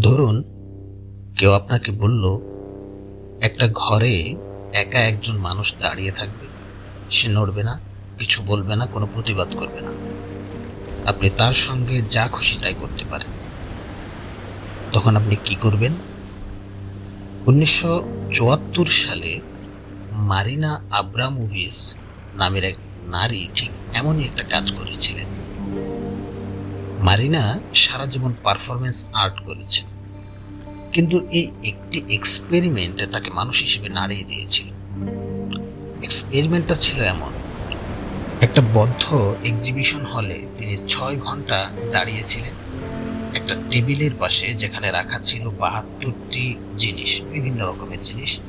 ধরুন, কেউ আপনাকে বলল, একটা ঘরে একা একজন মানুষ দাঁড়িয়ে থাকবে। সে নড়বে না, কিছু বলবে না, কোনো প্রতিবাদ করবে না। আপনি তার সঙ্গে যা খুশি তাই করতে পারেন। তখন আপনি কি করবেন? উনিশশো চুয়াত্তর সালে মারিনা আব্রামোভিস নামের এক নারী ঠিক এমনই একটা কাজ করেছিলেন। মারিনা সারা জীবন পারফরমেন্স আর্ট করেছেন কিন্তু এই একটি এক্সপেরিমেন্টে তাকে মানুষ হিসেবে নাড়িয়ে দিয়েছিল। এক্সপেরিমেন্টটা ছিল এমন। একটা বদ্ধ এক্সিবিশন হলে তিনি ছয় ঘণ্টা দাঁড়িয়েছিলেন। একটা টেবিলের পাশে যেখানে রাখা ছিল বাহাত্তরটি জিনিস, বিভিন্ন রকমের জিনিস।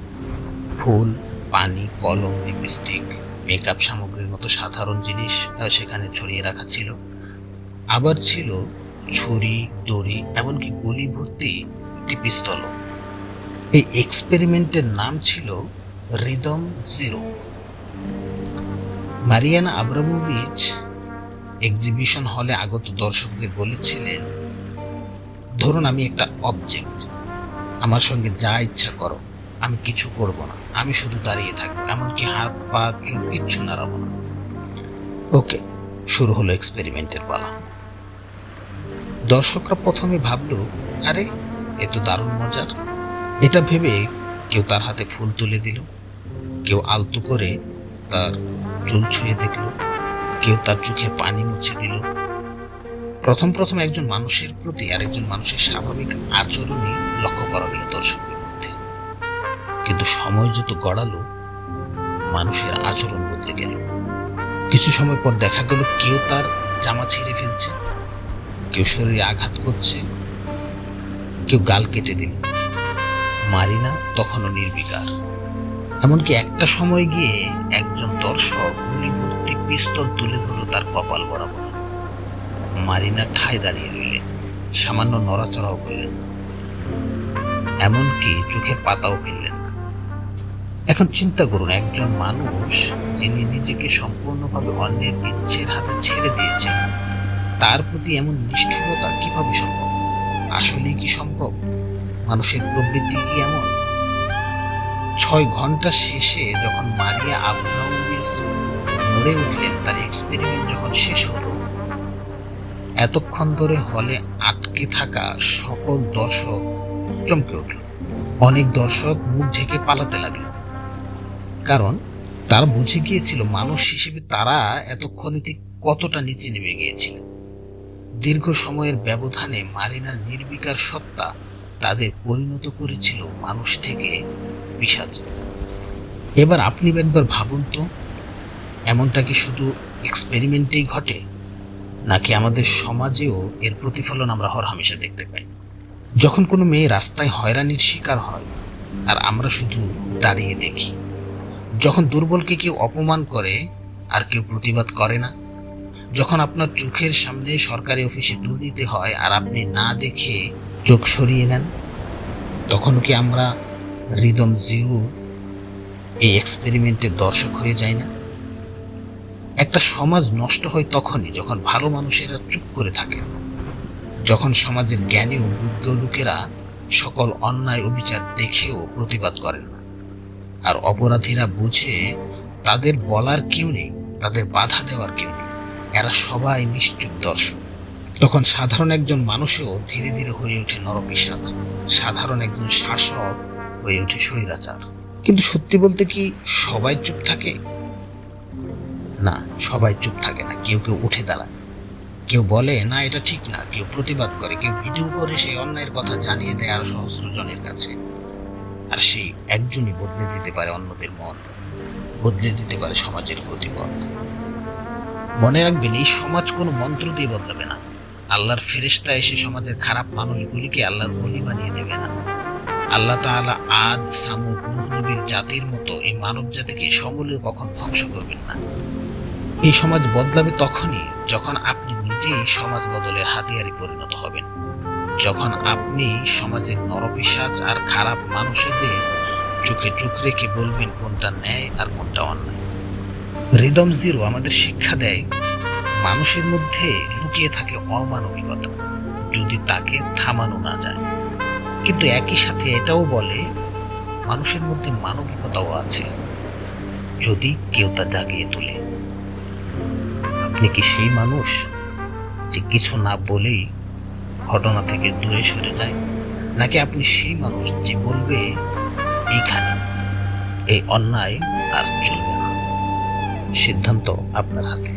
ফুল, পানি, কলম লিপস্টিক মেকআপ সামগ্রীর মতো সাধারণ জিনিস সেখানে ছড়িয়ে রাখা ছিল। আবার ছিল ছুরি, দড়ি, এমনকি গলি ভর্তি একটি পিস্তল এই এক্সপেরিমেন্টের নাম ছিল rhythm zero. Mariana Abramovic exhibition হলে আগত দর্শকদের বলেছিলেন, ধরুন আমি একটা অবজেক্ট আমার সঙ্গে যা ইচ্ছা করো, আমি কিছু করব না, আমি শুধু দাঁড়িয়ে থাকব, এমনকি হাত, পা চোখ কিচ্ছু নাড়াবো না। ওকে, শুরু হলো এক্সপেরিমেন্টের পালা। দর্শকরা প্রথমে ভাবল, আরে, এ তো দারুণ মজার। এটা ভেবে কেউ তার হাতে ফুল তুলে দিল। কেউ আলতু করে তার চুল ছুঁয়ে দেখল। কেউ তার চোখে পানি মুছে দিল। প্রথম প্রথম একজন মানুষের প্রতি আরেকজন মানুষের স্বাভাবিক আচরণই লক্ষ্য করা গেল দর্শকদের মধ্যে। কিন্তু সময় যত গড়ালো, মানুষের আচরণ বদলে গেল। কিছু সময় পর দেখা গেল কেউ তার জামা ছিঁড়ে ফেলছে। কেউ শরীরে আঘাত করছে, কেউ গাল কেটে দিল। মারিনা তখনও নির্বিকার। এমনকি একটা সময় গিয়ে একজন দর্শক গুলি ভর্তি পিস্তল তুলে ধরল তার কপাল বরাবর। মারিনা ঠায় দাঁড়িয়ে রইলেন, সামান্য নড়াচড়াও করলেন এমনকি চোখের পাতাও ফেললেন এখন চিন্তা করুন, একজন মানুষ যিনি নিজেকে সম্পূর্ণভাবে অন্যের ইচ্ছের হাতে ছেড়ে দিয়েছেন তার প্রতি এমন নিষ্ঠুরতা কীভাবে সম্ভব? আসলে কি সম্ভব? মানুষের প্রবৃত্তি কি এমন? ছয় ঘণ্টা শেষে যখন মারিয়া আব্রামোভিচ নড়ে উঠলেন, তার এক্সপেরিমেন্ট যখন শেষ হলো, এতক্ষণ ধরে হলে আটকে থাকা সকল দর্শক চমকে উঠল। অনেক দর্শক মুখ ঢেকে পালাতে লাগল। কারণ তারা বুঝে গিয়েছিল, মানুষ হিসেবে তারা এতক্ষণে ঠিক কতটা নিচে নেমে গিয়েছিল। দীর্ঘ সময়ের ব্যবধানে মারিনার নির্বিকার সত্তা তাদের পরিণত করেছিল মানুষ থেকে পিসাচে এবার আপনি একবার ভাবুন তো, এমনটা কি শুধু এক্সপেরিমেন্টেই ঘটে, নাকি আমাদের সমাজেও এর প্রতিফলন আমরা হরহামেশা দেখতে পাই? যখন কোনো মেয়ে রাস্তায় হয়রানির শিকার হয়, আর আমরা শুধু দাঁড়িয়ে দেখি, যখন দুর্বলকে কেউ অপমান করে, আর কেউ প্রতিবাদ করে না যখন আপনার চোখের সামনে সরকারি অফিসে দুর্নীতি হয় আর আপনি না দেখে চোখ সরিয়ে নেন, তখন কি আমরা রিদম জিরো এই এক্সপেরিমেন্টের দর্শক হয়ে যায় না? একটা সমাজ নষ্ট হয় তখনই যখন ভালো মানুষেরা চুপ করে থাকে, যখন সমাজের জ্ঞানী ও বুদ্ধ লোকেরা সকল অন্যায় অবিচার দেখেও প্রতিবাদ করেন না। আর অপরাধীরা বুঝে তাদের বলার কেউ নেই, তাদের বাধা দেওয়ার কেউ নেই। এরা সবাই নিশ্চুপ দর্শক। তখন সাধারণ একজন মানুষও ধীরে ধীরে হয়ে ওঠে নরপিসাজ সাধারণ একজন শাসক হয়ে ওঠে স্বৈরাচার। কিন্তু সত্যি বলতে কি সবাই চুপ থাকে? না, সবাই চুপ থাকে না, কেউ কেউ উঠে দাঁড়ায়। কেউ বলে, না, এটা ঠিক না। কেউ প্রতিবাদ করে, কেউ ভিডিও করে সেই অন্যায়ের কথা জানিয়ে দেয় আরও সহস্র জনের কাছে। আর সেই একজনই বদলে দিতে পারে অন্যদের মন, বদলে দিতে পারে সমাজের গতিপথ। মনে রাখবেন, এই সমাজ কোনো মন্ত্র দিয়ে বদলাবে না। আল্লাহর ফেরেশতা এসে সমাজের খারাপ মানুষগুলিকে আল্লাহর বলি বানিয়ে দেবে না। আল্লাহ তাআলা আদ, সামুদ নবীর জাতির মতো এই মানব জাতিকে সমূলে কখন ধ্বংস করবেন না? এই সমাজ বদলাবে তখনই যখন আপনি নিজেই সমাজ বদলের হাতিয়ারে পরিণত হবেন। যখন আপনি সমাজের নরপিসাচ আর খারাপ মানুষদের চোখে চোখ রেখে বলবেন কোনটা ন্যায় আর কোনটা অন্যায়। রিদম জিরো আমাদের শিক্ষা দেয়। মানুষের মধ্যে লুকিয়ে থাকে অমানবিকতা, যদি তাকে থামানো না যায়। কিন্তু একই সাথে এটাও বলে, মানুষের মধ্যে মানবিকতাও আছে, যদি কেউ তা জাগিয়ে তোলে। আপনি কি সেই মানুষ যে কিছু না বলেই ঘটনা থেকে দূরে সরে যায়? নাকি আপনি সেই মানুষ যে বলবে, এইখানে, এই অন্যায় আর চলবে? সিদ্ধান্ত আপনার হাতে।